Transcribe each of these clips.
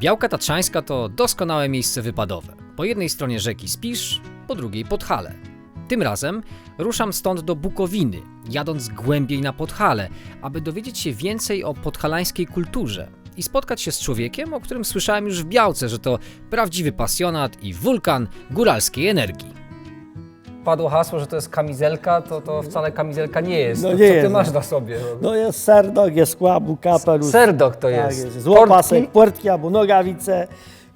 Białka Tatrzańska to doskonałe miejsce wypadowe. Po jednej stronie rzeki Spisz, po drugiej Podhale. Tym razem ruszam stąd do Bukowiny, jadąc głębiej na Podhale, aby dowiedzieć się więcej o podhalańskiej kulturze i spotkać się z człowiekiem, o którym słyszałem już w Białce, że to prawdziwy pasjonat i wulkan góralskiej energii. Padło hasło, że to jest kamizelka, to to wcale kamizelka nie jest. No nie co ty jest, masz na sobie? No jest serdok, jest kłabu, kapelusz. Serdok to tak jest. jest. Złopasek, Portki? portki albo nogawice,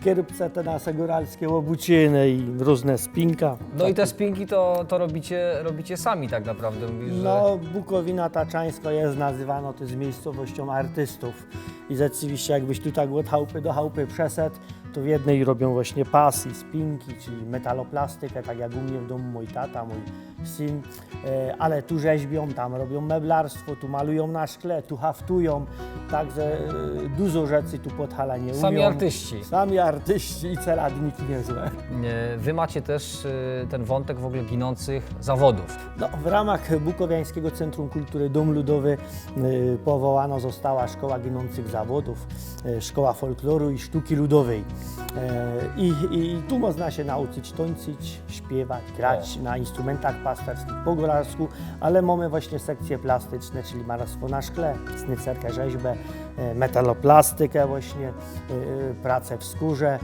kierpce te nasze góralskie łobuciny i różne spinka. No i te spinki to, to robicie, robicie sami tak naprawdę. Mówisz, że... No, Bukowina Taczańska jest nazywana to jest miejscowością artystów. I rzeczywiście jakbyś tu tak od chałupy do chałupy przeszedł, to w jednej robią właśnie pasy, spinki, czyli metaloplastykę, tak jak u mnie w domu mój tata, mój syn, e, ale tu rzeźbią, tam robią meblarstwo, tu malują na szkle, tu haftują, także e, dużo rzeczy tu Podhala nie Sami umią. artyści. Sami artyści i celadniki niezłe. Nie, Wy macie też ten wątek w ogóle ginących zawodów. No, w ramach Bukowiańskiego Centrum Kultury Dom Ludowy powołana została Szkoła Ginących Zawodów, Szkoła Folkloru i Sztuki Ludowej. I, I tu można się nauczyć tańczyć, śpiewać, grać na instrumentach pasterskich po góralsku, ale mamy właśnie sekcje plastyczne, czyli malarstwo na szkle, snycerkę, rzeźbę, y, metaloplastykę właśnie, y, y, pracę w skórze,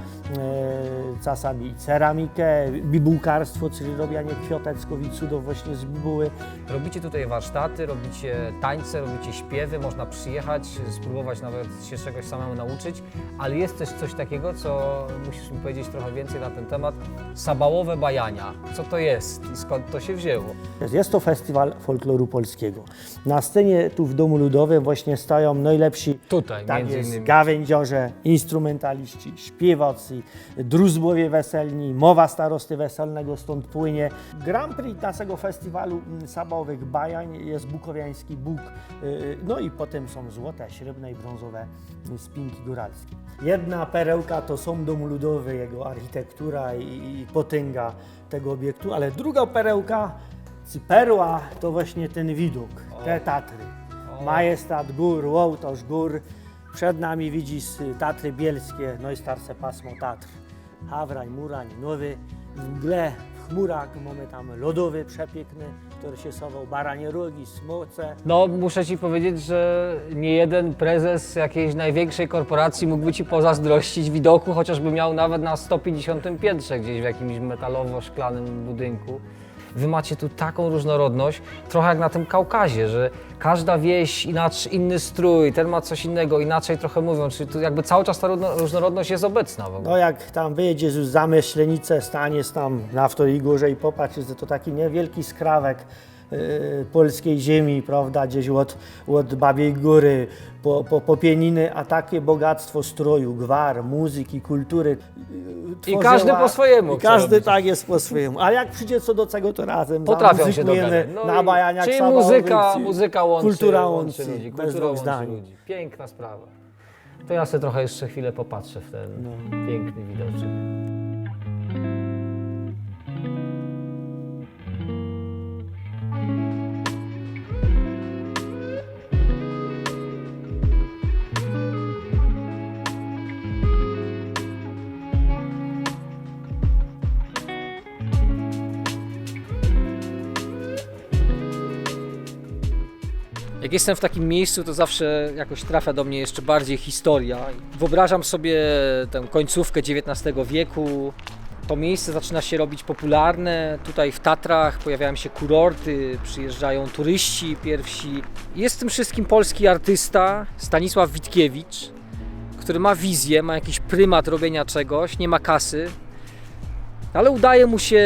czasami ceramikę, bibułkarstwo, czyli robienie kwiotecków i cudów właśnie z bibuły. Robicie tutaj warsztaty, robicie tańce, robicie śpiewy, można przyjechać, spróbować nawet się czegoś samemu nauczyć, ale jest też coś takiego, co musisz mi powiedzieć trochę więcej na ten temat. Sabałowe bajania. Co to jest i skąd to się wzięło? Jest to festiwal folkloru polskiego. Na scenie tu w Domu Ludowym właśnie stoją najlepsi Tutaj tak między jest, innymi. gawędziorze, instrumentaliści, śpiewacy, druzbowie weselni, mowa starosty weselnego stąd płynie. Grand Prix naszego festiwalu mm, sabałowych bajań jest bukowiański Bóg, y, no i potem są złote, srebrne i brązowe y, spinki góralskie. Jedna perełka to są Dom Ludowy, jego architektura i, i potęga tego obiektu, ale druga perełka, czy perła, to właśnie ten widok, te Tatry. Majestat gór, Łołtosz gór. Przed nami widzisz Tatry Bielskie, najstarsze pasmo Tatr. Hawrań, Murań, Nowy. W mgle, w chmurach mamy tam lodowy przepiękny, który się sował baranie rogi, smoce. No, muszę Ci powiedzieć, że nie jeden prezes jakiejś największej korporacji mógłby Ci pozazdrościć widoku, chociażby miał nawet na 150 piętrze gdzieś w jakimś metalowo-szklanym budynku. Wy macie tu taką różnorodność, trochę jak na tym Kaukazie, że każda wieś inaczej, inny strój, ten ma coś innego, inaczej trochę mówią, czyli tu jakby cały czas ta różno- różnorodność jest obecna w ogóle. No jak tam wyjedziesz już za Myślenicę, staniesz tam na wtoj górze i popatrzysz, że to taki niewielki skrawek polskiej ziemi, prawda, gdzieś od, od Babiej Góry po, po, po Pieniny, a takie bogactwo stroju, gwar, muzyki, kultury. y, I każdy po swojemu I każdy robić. tak jest po swojemu. A jak przyjdzie co do czego, to razem Potrafią się dogadać. No na bajaniach Czyli muzyka, muzyka łączy, kultura łączy łączy, ludzi, kultura łączy ludzi. Piękna sprawa. To ja sobie trochę jeszcze chwilę popatrzę w ten No. piękny widoczek. Jak jestem w takim miejscu, to zawsze jakoś trafia do mnie jeszcze bardziej historia. Wyobrażam sobie tę końcówkę XIX wieku. To miejsce zaczyna się robić popularne. Tutaj w Tatrach pojawiają się kurorty, przyjeżdżają turyści pierwsi. Jest w tym wszystkim polski artysta Stanisław Witkiewicz, który ma wizję, ma jakiś prymat robienia czegoś, nie ma kasy, ale udaje mu się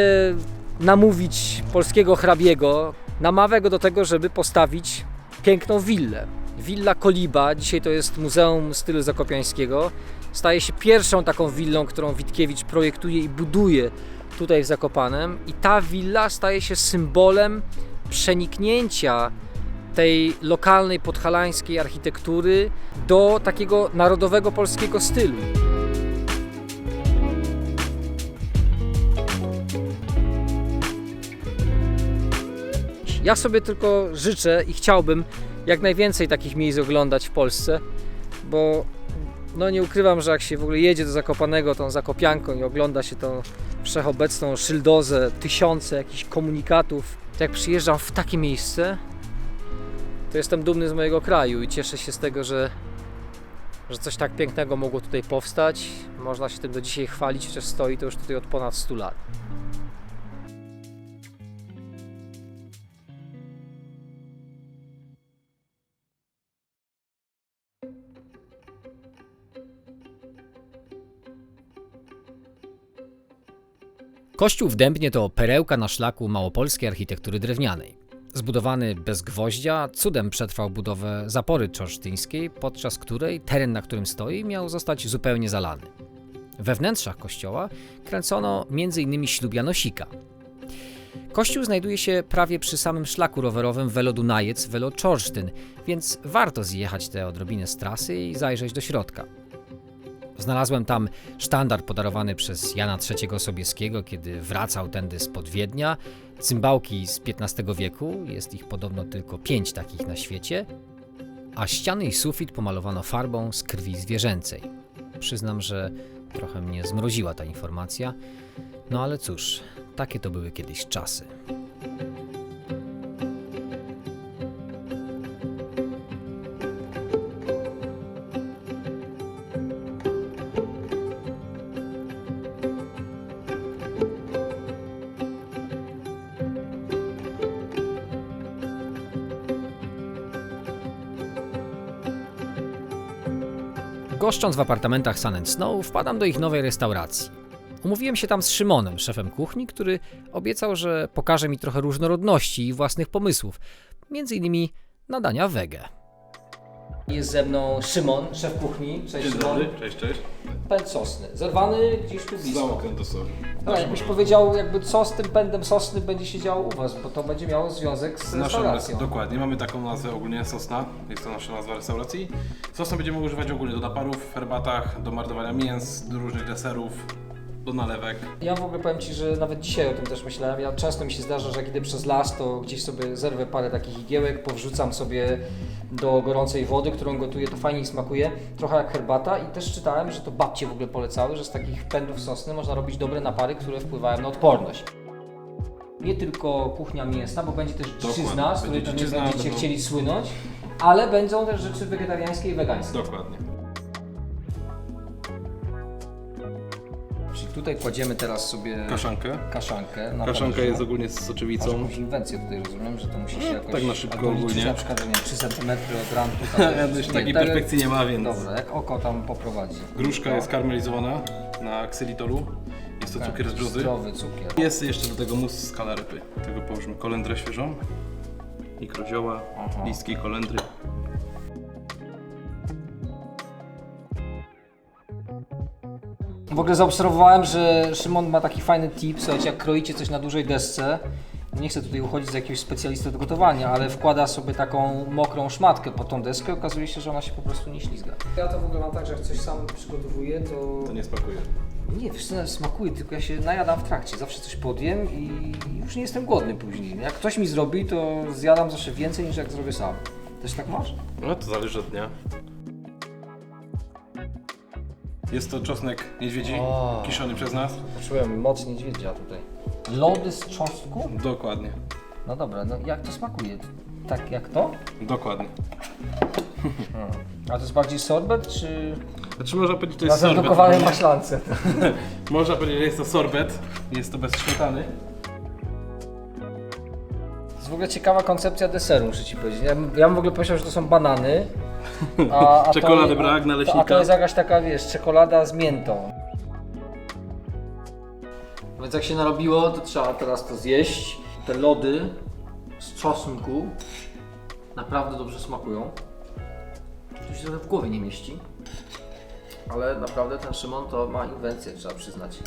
namówić polskiego hrabiego, namawia go do tego, żeby postawić piękną willę. Willa Koliba, dzisiaj to jest Muzeum Stylu Zakopiańskiego, staje się pierwszą taką willą, którą Witkiewicz projektuje i buduje tutaj w Zakopanem i ta willa staje się symbolem przeniknięcia tej lokalnej podhalańskiej architektury do takiego narodowego polskiego stylu. Ja sobie tylko życzę i chciałbym jak najwięcej takich miejsc oglądać w Polsce, bo No nie ukrywam, że jak się w ogóle jedzie do Zakopanego tą Zakopianką i ogląda się tą wszechobecną szyldozę, tysiące jakichś komunikatów, to jak przyjeżdżam w takie miejsce, to jestem dumny z mojego kraju i cieszę się z tego, że, że coś tak pięknego mogło tutaj powstać. Można się tym do dzisiaj chwalić, chociaż stoi to już tutaj od ponad 100 lat. Kościół w Dębnie to perełka na szlaku małopolskiej architektury drewnianej. Zbudowany bez gwoździa, cudem przetrwał budowę zapory czorsztyńskiej, podczas której teren, na którym stoi, miał zostać zupełnie zalany. We wnętrzach kościoła kręcono m.in. ślub Janosika. Kościół znajduje się prawie przy samym szlaku rowerowym Velo Dunajec, Czorsztyn, więc warto zjechać te odrobinę z trasy i zajrzeć do środka. Znalazłem tam sztandar podarowany przez Jana III Sobieskiego, kiedy wracał tędy spod Wiednia, cymbałki z XV wieku, jest ich podobno tylko pięć takich na świecie, a ściany i sufit pomalowano farbą z krwi zwierzęcej. Przyznam, że trochę mnie zmroziła ta informacja, no ale cóż, takie to były kiedyś czasy. Goszcząc w apartamentach Sun Snow, wpadam do ich nowej restauracji. Umówiłem się tam z Szymonem, szefem kuchni, który obiecał, że pokaże mi trochę różnorodności i własnych pomysłów, między innymi nadania wege. Jest ze mną Szymon, szef kuchni. Cześć Dzień Szymon. dobry, cześć, cześć. Pęd sosny. Zerwany gdzieś tu blisko. Załokręt do soru. No, jakbyś powiedział, jakby co z tym pędem sosny będzie się działo u Was, bo to będzie miało związek z Naszą restauracją. dokładnie, mamy taką nazwę ogólnie sosna, jest to nasza nazwa restauracji. Sosna będziemy używać ogólnie do naparów, herbatach, do marnowania mięs, do różnych deserów, do nalewek. Ja w ogóle powiem Ci, że nawet dzisiaj o tym też myślałem. Ja często mi się zdarza, że jak idę przez las, to gdzieś sobie zerwę parę takich igiełek, powrzucam sobie do gorącej wody, którą gotuję, to fajnie smakuje, trochę jak herbata i też czytałem, że to babcie w ogóle polecały, że z takich pędów sosny można robić dobre napary, które wpływają na odporność. Nie tylko kuchnia mięsna, bo będzie też Dokładnie. z której pewnie będziecie będą- chcieli słynąć, ale będą też rzeczy wegetariańskie i wegańskie. Dokładnie. Tutaj kładziemy teraz sobie Kaszankę. kaszankę. Na Kaszanka talerzu. jest ogólnie z Masz soczewicą. jakąś inwencję tutaj rozumiem, że to musi się jakoś... tak na szybko albo ogólnie. na przykład, że nie wiem, 3 cm od rantu. Ja też takiej tak- perfekcji nie ma, więc Dobra, jak oko tam poprowadzi. gruszka jest karmelizowana na ksylitolu. Jest to cukier z brzozy. Zdrowy cukier. Jest jeszcze do tego mus z kalarypy. Do tego położymy kolendrę świeżą. I krozioła, Aha. listki kolendry. W ogóle zaobserwowałem, że Szymon ma taki fajny tip, słuchajcie, jak kroicie coś na dużej desce, nie chcę tutaj uchodzić za jakiegoś specjalistę do gotowania, ale wkłada sobie taką mokrą szmatkę pod tą deskę, okazuje się, że ona się po prostu nie ślizga. Ja to w ogóle mam tak, że jak coś sam przygotowuję, to... To nie smakuje. Nie, wiesz co, nawet smakuje, tylko ja się najadam w trakcie. Zawsze coś podjem i już nie jestem głodny później. Jak ktoś mi zrobi, to zjadam zawsze więcej niż jak zrobię sam. Też tak masz? No to zależy od dnia. Jest to czosnek niedźwiedzi, O. kiszony przez nas. Poczułem moc niedźwiedzia tutaj. Lody z czosnku? Dokładnie. No dobra, no jak to smakuje? Tak jak to? Dokładnie. A to jest bardziej sorbet, czy Znaczy można powiedzieć, to na jest sorbet. zaredukowanej maślance? Można powiedzieć, że jest to sorbet. Jest to bez śmietany. To jest w ogóle ciekawa koncepcja deseru, muszę Ci powiedzieć. Ja, bym- ja bym w ogóle powiedział, że to są banany. A, a Czekolady to, brak, a, naleśnika. A to jest jakaś taka, wiesz, czekolada z miętą. Więc jak się narobiło, to trzeba teraz to zjeść. Te lody z czosnku naprawdę dobrze smakują. To się trochę w głowie nie mieści. Ale naprawdę ten Szymon to ma inwencję, trzeba przyznać.